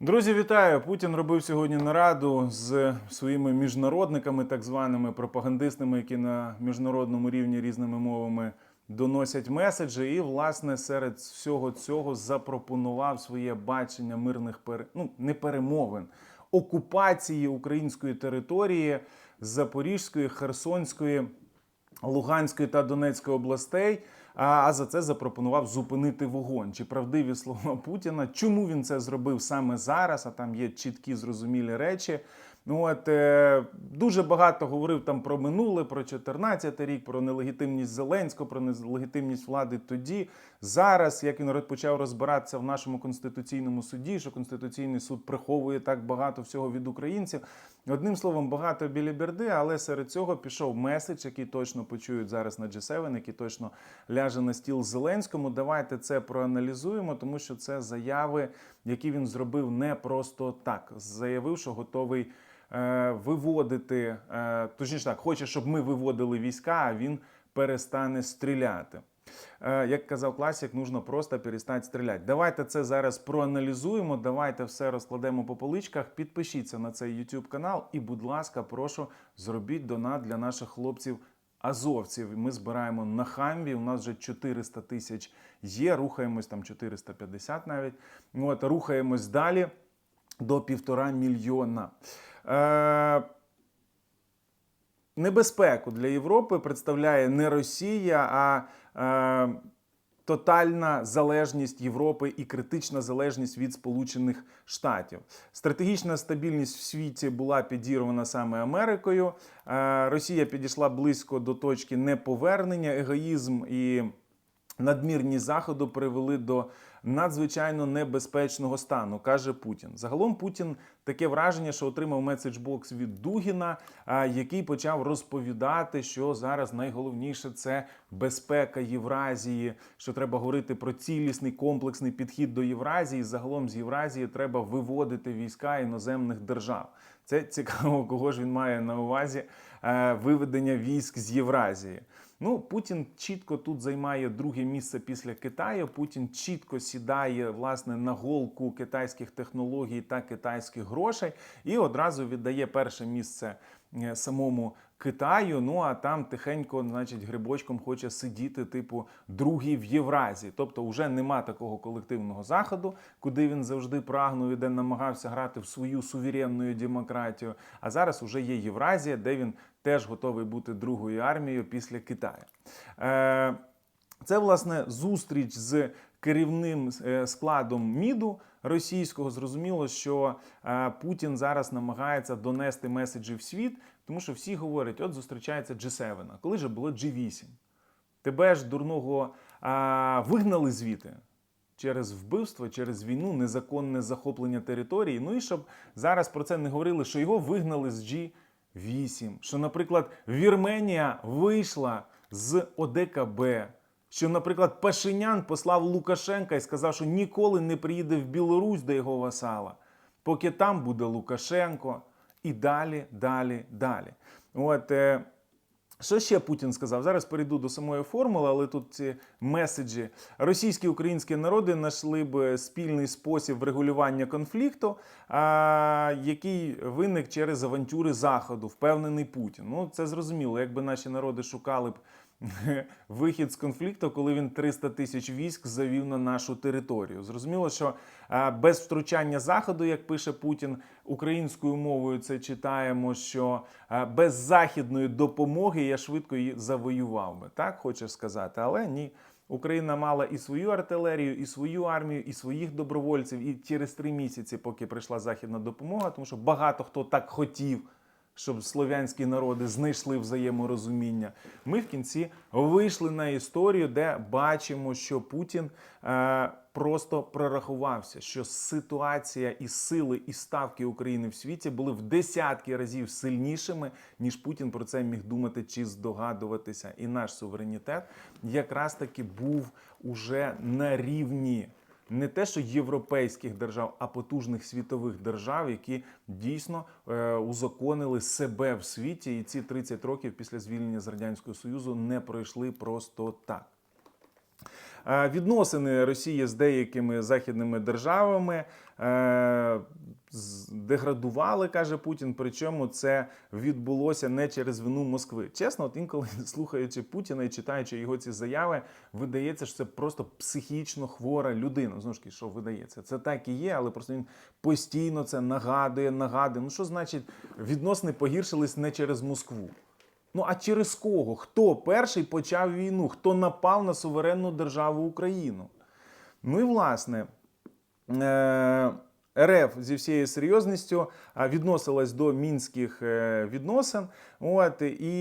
Друзі, вітаю! Путін робив сьогодні нараду з своїми міжнародниками, так званими пропагандистами, які на міжнародному рівні різними мовами доносять меседжі. І, власне, серед всього цього запропонував своє бачення мирних пере... ну, не перемовин, окупації української території Запорізької, Херсонської. Луганської та Донецької областей. А за це запропонував зупинити вогонь. Чи правдиві слова Путіна? Чому він це зробив саме зараз? А там є чіткі зрозумілі речі. Ну от е, дуже багато говорив там про минуле, про 14 рік, про нелегітимність Зеленського, про нелегітимність влади тоді. Зараз, як він почав розбиратися в нашому конституційному суді, що конституційний суд приховує так багато всього від українців. Одним словом, багато біліберди, але серед цього пішов меседж, який точно почують зараз на G7, який точно ляже на стіл Зеленському. Давайте це проаналізуємо, тому що це заяви, які він зробив не просто так. Заявив, що готовий е, виводити, е, точніше так, хоче, щоб ми виводили війська, а він перестане стріляти. Е, Як казав класик, нужно просто перестати стріляти. Давайте це зараз проаналізуємо. Давайте все розкладемо по поличках. Підпишіться на цей YouTube канал і, будь ласка, прошу зробіть донат для наших хлопців. Азовців ми збираємо на хамві. У нас вже 400 тисяч є. Рухаємось там 450 навіть. От рухаємось далі до півтора мільйона. Е, Небезпеку для Європи представляє не Росія, а е, тотальна залежність Європи і критична залежність від Сполучених Штатів. Стратегічна стабільність в світі була підірвана саме Америкою. Е, Росія підійшла близько до точки неповернення, егоїзм і надмірні заходи привели до надзвичайно небезпечного стану, каже Путін. Загалом Путін таке враження, що отримав меседжбокс від Дугіна, який почав розповідати, що зараз найголовніше це безпека Євразії, що треба говорити про цілісний комплексний підхід до Євразії. Загалом з Євразії треба виводити війська іноземних держав. Це цікаво, кого ж він має на увазі е, виведення військ з Євразії. Ну, Путін чітко тут займає друге місце після Китаю. Путін чітко сідає власне на голку китайських технологій та китайських грошей і одразу віддає перше місце е, самому Китаю. Ну а там тихенько, значить, грибочком хоче сидіти, типу, другий в Євразії. Тобто, вже нема такого колективного заходу, куди він завжди прагнув і де намагався грати в свою суверенну демократію. А зараз уже є Євразія, де він теж готовий бути другою армією після Китаю. Е, Це власне зустріч з керівним е, складом МІДу російського. Зрозуміло, що е, Путін зараз намагається донести меседжі в світ, тому що всі говорять: от зустрічається G7, а коли же було G8? Тебе ж дурного вигнали звідти через вбивство, через війну, незаконне захоплення території. Ну і щоб зараз про це не говорили, що його вигнали з G8, що, наприклад, Вірменія вийшла з ОДКБ. Що, наприклад, Пашинян послав Лукашенка і сказав, що ніколи не приїде в Білорусь до його васала, поки там буде Лукашенко, і далі, далі, далі. От е, що ще Путін сказав? Зараз перейду до самої формули, але тут ці меседжі. Російські і українські народи знайшли б спільний спосіб врегулювання конфлікту, а, який виник через авантюри Заходу, впевнений Путін. Ну, це зрозуміло, якби наші народи шукали б. Вихід з конфлікту, коли він 300 тисяч військ завів на нашу територію. Зрозуміло, що без втручання заходу, як пише Путін, українською мовою це читаємо, що без західної допомоги я швидко її завоював би. Так хочеш сказати, але ні. Україна мала і свою артилерію, і свою армію, і своїх добровольців. І через три місяці, поки прийшла західна допомога, тому що багато хто так хотів щоб слов'янські народи знайшли взаєморозуміння. Ми в кінці вийшли на історію, де бачимо, що Путін е, просто прорахувався, що ситуація і сили і ставки України в світі були в десятки разів сильнішими, ніж Путін про це міг думати чи здогадуватися. І наш суверенітет якраз таки був уже на рівні не те, що європейських держав, а потужних світових держав, які дійсно е, узаконили себе в світі, і ці 30 років після звільнення з радянського союзу не пройшли просто так. Е, Відносини Росії з деякими західними державами деградували, каже Путін. Причому це відбулося не через вину Москви. Чесно, от інколи слухаючи Путіна і читаючи його ці заяви, видається, що це просто психічно хвора людина. Знову ж таки, що видається? Це так і є, але просто він постійно це нагадує, нагадує. Ну що значить, відносини погіршились не через Москву? Ну а через кого? Хто перший почав війну? Хто напав на суверенну державу Україну? Ну і власне. Е- РФ зі всією серйозністю відносилась до мінських е, відносин. От і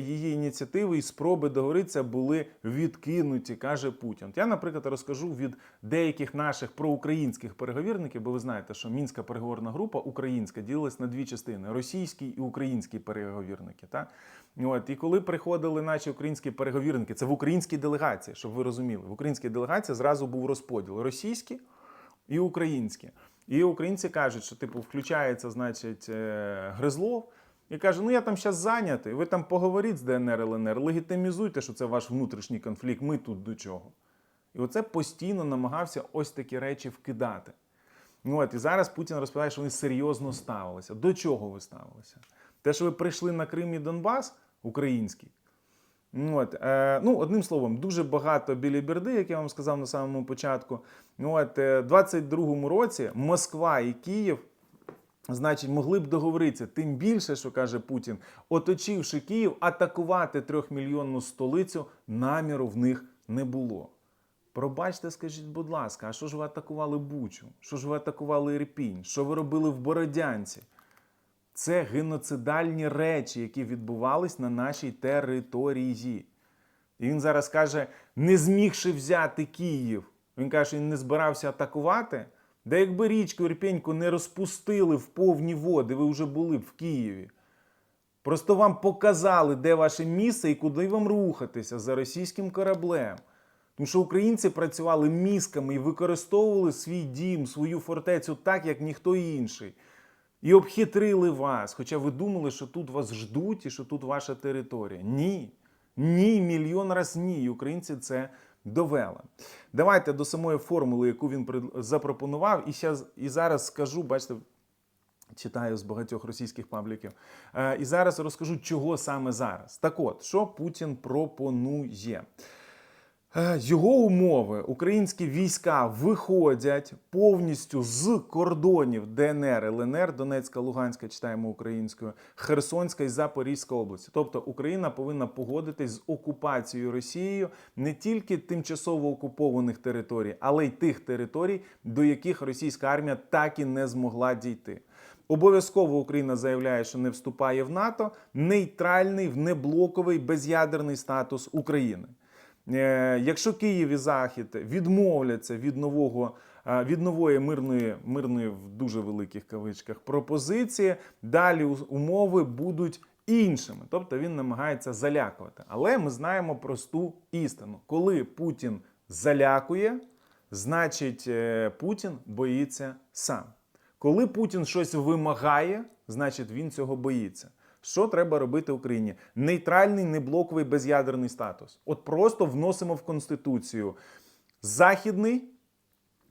її ініціативи і спроби договоритися були відкинуті, каже Путін. Я, наприклад, розкажу від деяких наших проукраїнських переговірників, бо ви знаєте, що мінська переговорна група українська ділилась на дві частини: російські і українські переговірники. Так? От, і коли приходили наші українські переговірники, це в українській делегації, щоб ви розуміли, в українській делегації зразу був розподіл російські і українські. І українці кажуть, що типу включається, значить, е, Гризлов і каже: Ну я там зараз зайнятий. Ви там поговоріть з ДНР ЛНР, легітимізуйте, що це ваш внутрішній конфлікт. Ми тут до чого. І оце постійно намагався ось такі речі вкидати. Ну от і зараз Путін розповідає, що вони серйозно ставилися. До чого ви ставилися? Те, що ви прийшли на Крим і Донбас український. Ну, От, е, ну, одним словом, дуже багато біліберди, як я вам сказав на самому початку. Ну, от, е, 22-му році Москва і Київ, значить, могли б договоритися. Тим більше, що каже Путін, оточивши Київ, атакувати трьохмільйонну столицю наміру в них не було. Пробачте, скажіть, будь ласка, а що ж ви атакували Бучу? Що ж ви атакували Ірпінь? Що ви робили в Бородянці? Це геноцидальні речі, які відбувались на нашій території. І він зараз каже, не змігши взяти Київ. Він каже, що він не збирався атакувати. Де якби річку Ірпеньку не розпустили в повні води, ви вже були б в Києві. Просто вам показали, де ваше місце і куди вам рухатися за російським кораблем. Тому що українці працювали мізками і використовували свій дім, свою фортецю так, як ніхто інший. І обхитрили вас, хоча ви думали, що тут вас ждуть і що тут ваша територія. Ні. Ні, мільйон раз ні. І українці це довели. Давайте до самої формули, яку він запропонував. І, щас, і зараз скажу, бачите, читаю з багатьох російських пабліків. Е, і зараз розкажу, чого саме зараз. Так от, що Путін пропонує. Е, Його умови українські війська виходять повністю з кордонів ДНР, ЛНР, Донецька, Луганська, читаємо українською, Херсонська і Запорізька області. Тобто Україна повинна погодитись з окупацією Росією не тільки тимчасово окупованих територій, але й тих територій, до яких російська армія так і не змогла дійти. Обов'язково Україна заявляє, що не вступає в НАТО, нейтральний, внеблоковий, без'ядерний статус України. Е, Якщо Київ і Захід відмовляться від нового е, від нової мирної, мирної в дуже великих кавичках пропозиції, далі умови будуть іншими. Тобто він намагається залякувати. Але ми знаємо просту істину: коли Путін залякує, значить е, Путін боїться сам. Коли Путін щось вимагає, значить він цього боїться. Що треба робити Україні? Нейтральний, неблоковий, без'ядерний статус. От просто вносимо в Конституцію західний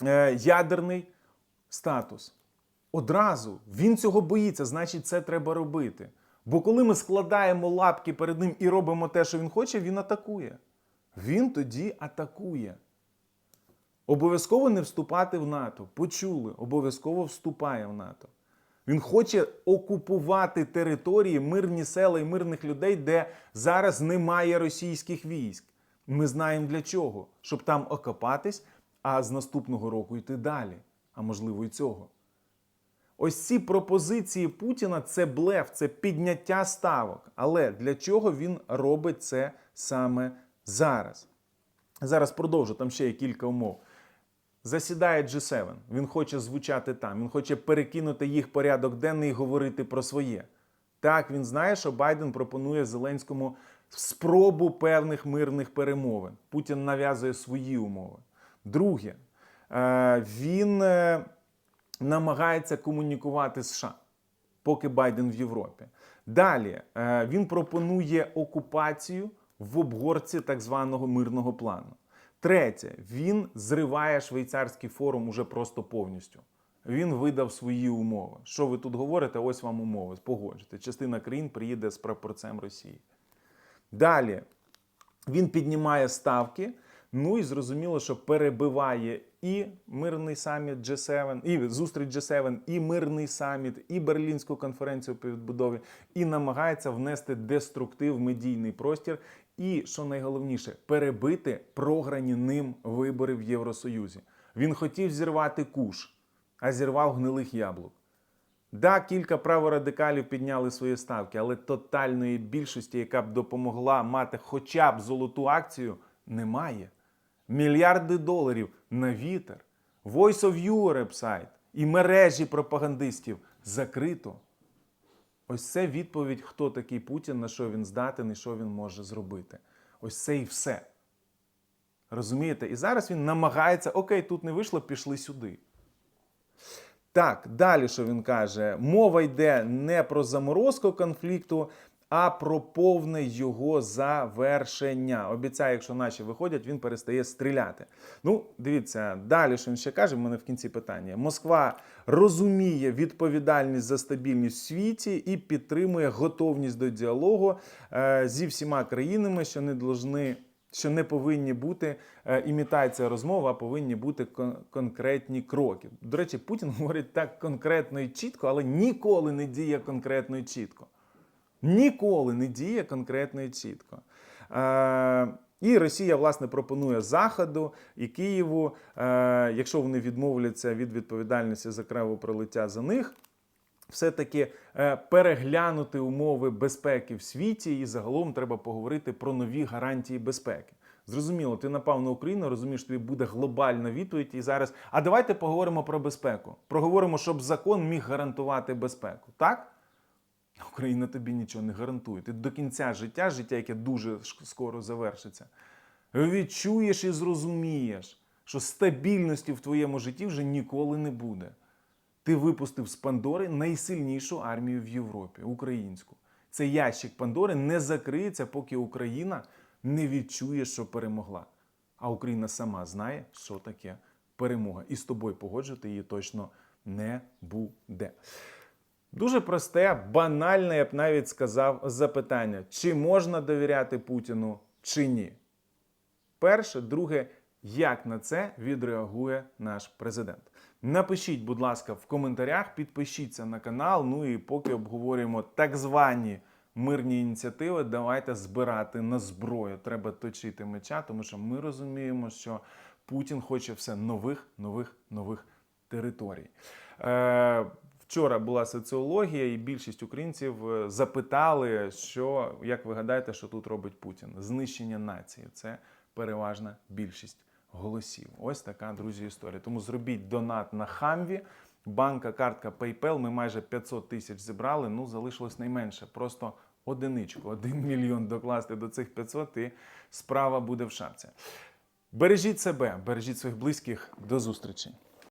е, ядерний статус. Одразу він цього боїться, значить, це треба робити. Бо коли ми складаємо лапки перед ним і робимо те, що він хоче, він атакує. Він тоді атакує. Обов'язково не вступати в НАТО. Почули, обов'язково вступає в НАТО. Він хоче окупувати території, мирні села і мирних людей, де зараз немає російських військ. Ми знаємо для чого, щоб там окопатись, а з наступного року йти далі, а можливо і цього. Ось ці пропозиції Путіна це блеф, це підняття ставок. Але для чого він робить це саме зараз? Зараз продовжу, там ще є кілька умов. Засідає G7, він хоче звучати там, він хоче перекинути їх порядок денний і говорити про своє. Так, він знає, що Байден пропонує Зеленському спробу певних мирних перемовин. Путін нав'язує свої умови. Друге, е, він е, намагається комунікувати США, поки Байден в Європі. Далі е, він пропонує окупацію в обгорці так званого мирного плану. Третє, він зриває швейцарський форум уже просто повністю. він видав свої умови. Що ви тут говорите? Ось вам умови. Погоджуйте. Частина країн приїде з прапорцем Росії. Далі він піднімає ставки. Ну і зрозуміло, що перебиває і мирний саміт G7, і зустріч G7, і мирний саміт, і Берлінську конференцію по відбудові, і намагається внести деструктив в медійний простір. І що найголовніше, перебити програні ним вибори в Євросоюзі. Він хотів зірвати куш, а зірвав гнилих яблук. Да, кілька праворадикалів підняли свої ставки, але тотальної більшості, яка б допомогла мати хоча б золоту акцію, немає. Мільярди доларів на вітер, Voice of Europe сайт і мережі пропагандистів закрито. Ось це відповідь, хто такий Путін, на що він здатен і що він може зробити. Ось це і все. Розумієте? І зараз він намагається: окей, тут не вийшло, пішли сюди. Так, далі що він каже? Мова йде не про заморозку конфлікту, а про повне його завершення. Обіцяє, якщо наші виходять, він перестає стріляти. Ну, дивіться, далі що він ще каже, в мене в кінці питання. Москва розуміє відповідальність за стабільність в світі і підтримує готовність до діалогу е, зі всіма країнами, що не должны що не повинні бути е, імітація розмов, а повинні бути кон- конкретні кроки. До речі, Путін говорить так конкретно і чітко, але ніколи не діє конкретно і чітко. Ніколи не діє конкретно і чітко. Е, і Росія, власне, пропонує Заходу і Києву, е, якщо вони відмовляться від відповідальності за кровопролиття за них, все-таки е, переглянути умови безпеки в світі, і загалом треба поговорити про нові гарантії безпеки. Зрозуміло, ти напав на Україну, розумієш, тобі буде глобальна відповідь. І зараз. А давайте поговоримо про безпеку. Проговоримо, щоб закон міг гарантувати безпеку. Так? Україна тобі нічого не гарантує. Ти до кінця життя, життя, яке дуже скоро завершиться, відчуєш і зрозумієш, що стабільності в твоєму житті вже ніколи не буде. Ти випустив з Пандори найсильнішу армію в Європі українську. Цей ящик Пандори не закриється, поки Україна не відчує, що перемогла. А Україна сама знає, що таке перемога. І з тобою погоджувати її точно не буде. Дуже просте, банальне, я б навіть сказав, запитання: чи можна довіряти Путіну, чи ні? Перше, друге, як на це відреагує наш президент? Напишіть, будь ласка, в коментарях, підпишіться на канал. Ну і поки обговорюємо так звані мирні ініціативи, давайте збирати на зброю. Треба точити меча, тому що ми розуміємо, що Путін хоче все нових, нових, нових територій. Е, Вчора була соціологія, і більшість українців е, запитали, що як ви гадаєте, що тут робить Путін? Знищення нації. Це переважна більшість голосів. Ось така, друзі, історія. Тому зробіть донат на Хамві. Банка, картка PayPal. Ми майже 500 тисяч зібрали. Ну, залишилось найменше. Просто одиничку, один мільйон докласти до цих 500 і справа буде в шапці. Бережіть себе, бережіть своїх близьких. До зустрічі.